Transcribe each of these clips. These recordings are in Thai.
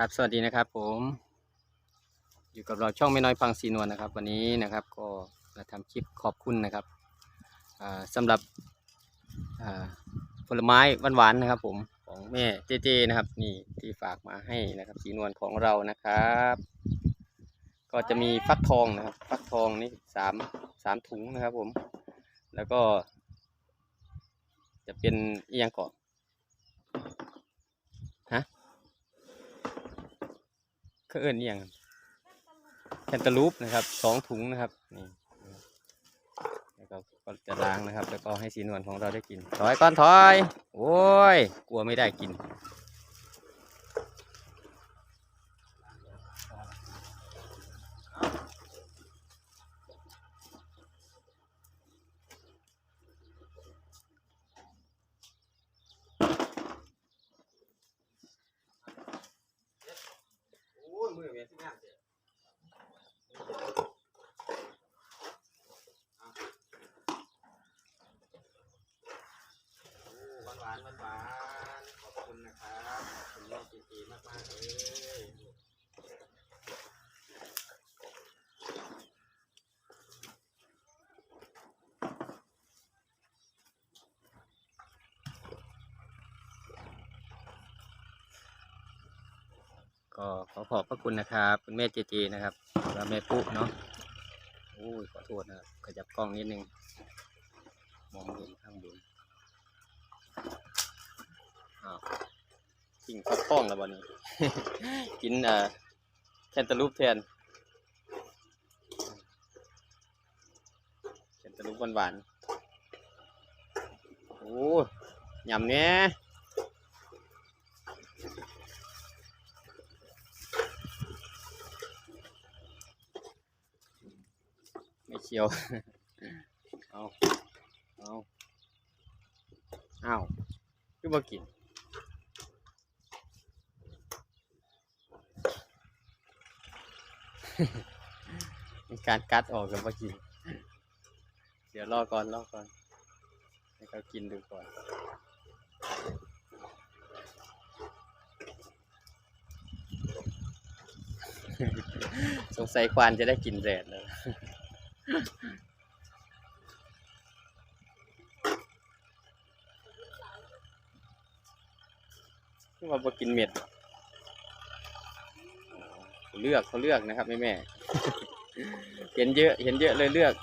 ครับสวัสดีนะครับผม อยู่กับเราช่องไม่น้อยฟังสีนวลนะครับ วันนี้นะครับก็มาทำคลิปขอบคุณนะครับอ่าสำหรับผลไม้หวานๆนะครับ ผมของแม่เจเจนะครับ นี่ที่ฝากมาให้นะครับ สีนวลของเรานะครับ ก็จะมีฟักทองนะครับ ฟักทองนี่สามสามถุงนะครับ ผม แล้วก็ จะเป็นอียังก่อนฮะ เขาเอิ้นอิหยังแคนตาลูปนะครับสองถุงนะครับนี่แล้วก็ก็จะล้างนะครับ แล้วก็ให้สีนวลของเราได้กิน ถอยก้อนถอย โอ้ย กลัวไม่ได้กิน โอ้ยมือเมียที่งามเสีย หวานหวานขอบคุณนะครับคุณแม่จีจีมากมากๆเลยก็ขอขอบพระคุณนะครับ คุณแม่เจเจนะครับแล้วแม่ปุ๊เนาะโอ้ยขอโทษนะครับขยับกล้องนิดนึง มองเห็นข้างบน อ้าวทิ้งฟักทองแล้ววันนี้ กินอ่าแคนตาลูปแทนแคนตาลูปหวานๆโอ้ยยำเนี้ยไม่เชียว เอา เอา เอาคือบ่กิน มีการกัดออกกับบ่กิน เดี๋ยวรอก่อนรอก่อนให้เขากินดูก่อนสงสัยควานจะได้กินแดดแล้วคือว่าบ่กินเม็ด เขาเลือกเขาเลือกนะครับแม่แม่เห็นเยอะเห็นเยอะเลยเลือก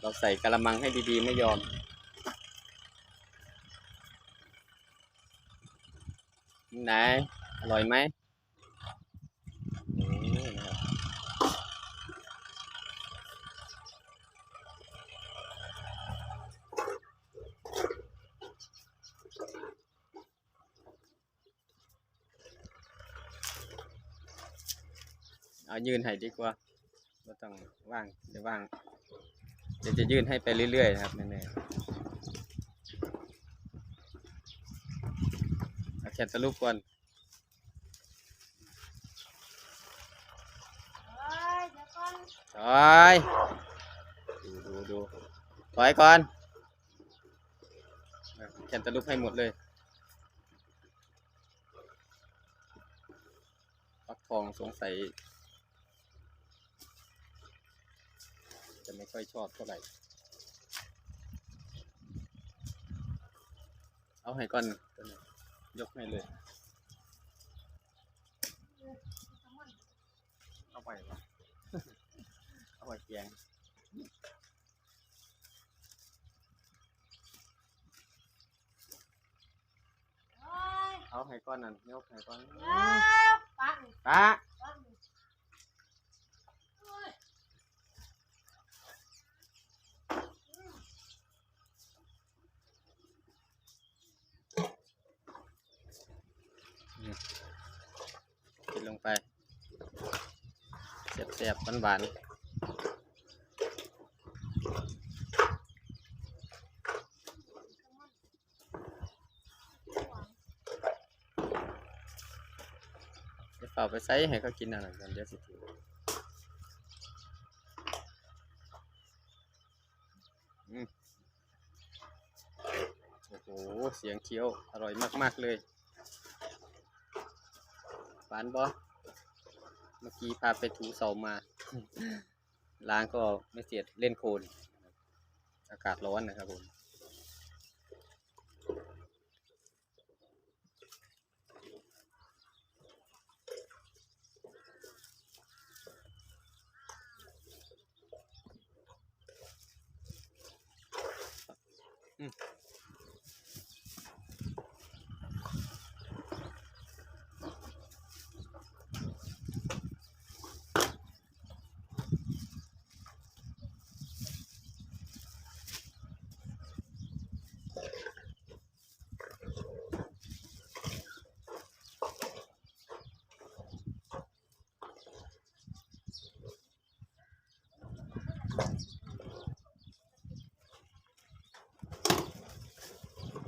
เราใส่กะละมังให้ดีๆไม่ยอมไหนอร่อยไหมนี่นะครับ เอายืนให้ดีกว่าไม่ต้องว่างเดี๋ยวว่างเดี๋ยวจะยืนให้ไปเรื่อยๆนะครับแม่ๆเอาแคนตาลูปก่อนถอยดูดูดูถอยก่อนแคนตาลูปให้หมดเลยฟักทองสงสัย จะไม่ค่อยชอบเท่าไหร่ เอาให้ก่อนตัวนี้ยกให้เลยเอาไปก่อนเอาไปแกงเอาให้ก้อนนั่นยกให้ก้อนปะกินลงไป เสียบๆหวานๆจะเป่าไปใส่ให้เขากินอะไรกันเดี๋ยวสิถืออืมโอ้โห เสียงเคี้ยว อร่อยมาก ๆ เลยหวานบ่ มื่อกี้พาไปถูเสามา ล้างก็ไม่เสียดเล่นโคลนอากาศร้อนนะครับผม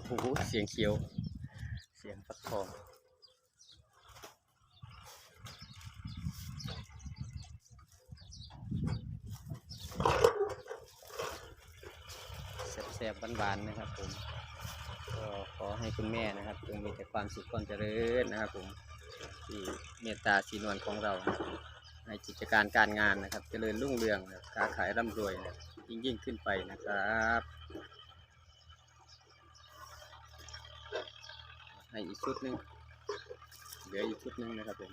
โอ้โหเสียงเขียว เสียงฟักทองแซ่บๆหวานๆนะครับผมก็ขอให้คุณแม่นะครับจงมีแต่ความสุขความเจริญนะครับผมที่เมตตาสีนวลของเรานะครับ ในกิจการการงานนะครับ เจริญรุ่งเรืองนะค้าขายร่ำรวยนะยิ่งยิ่งขึ้นไปนะครับ ให้อีกชุดหนึ่งเหลืออีกชุดหนึ่งนะครับผม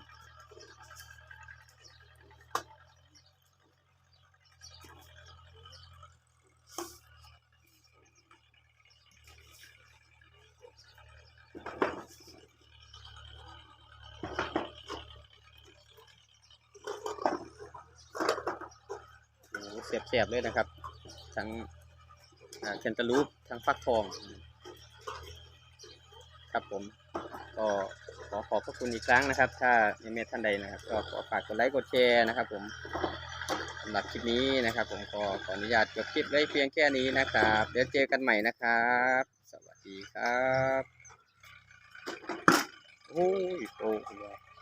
เสียบๆเลยนะครับ ทั้งแคนตาลูปทั้งฟักทอง ครับผม ก็ขอขอบพระคุณอีกครั้งนะครับ ถ้าในเมตท่านใดนะครับ ก็ขอฝากกดไลค์กดแชร์นะครับ ผมสำหรับคลิปนี้นะครับ ผมก็ขออนุญาตจบคลิปไว้เพียงแค่นี้นะครับ เดี๋ยวเจอกันใหม่นะครับ สวัสดีครับ โอ้ยโตคุณยาย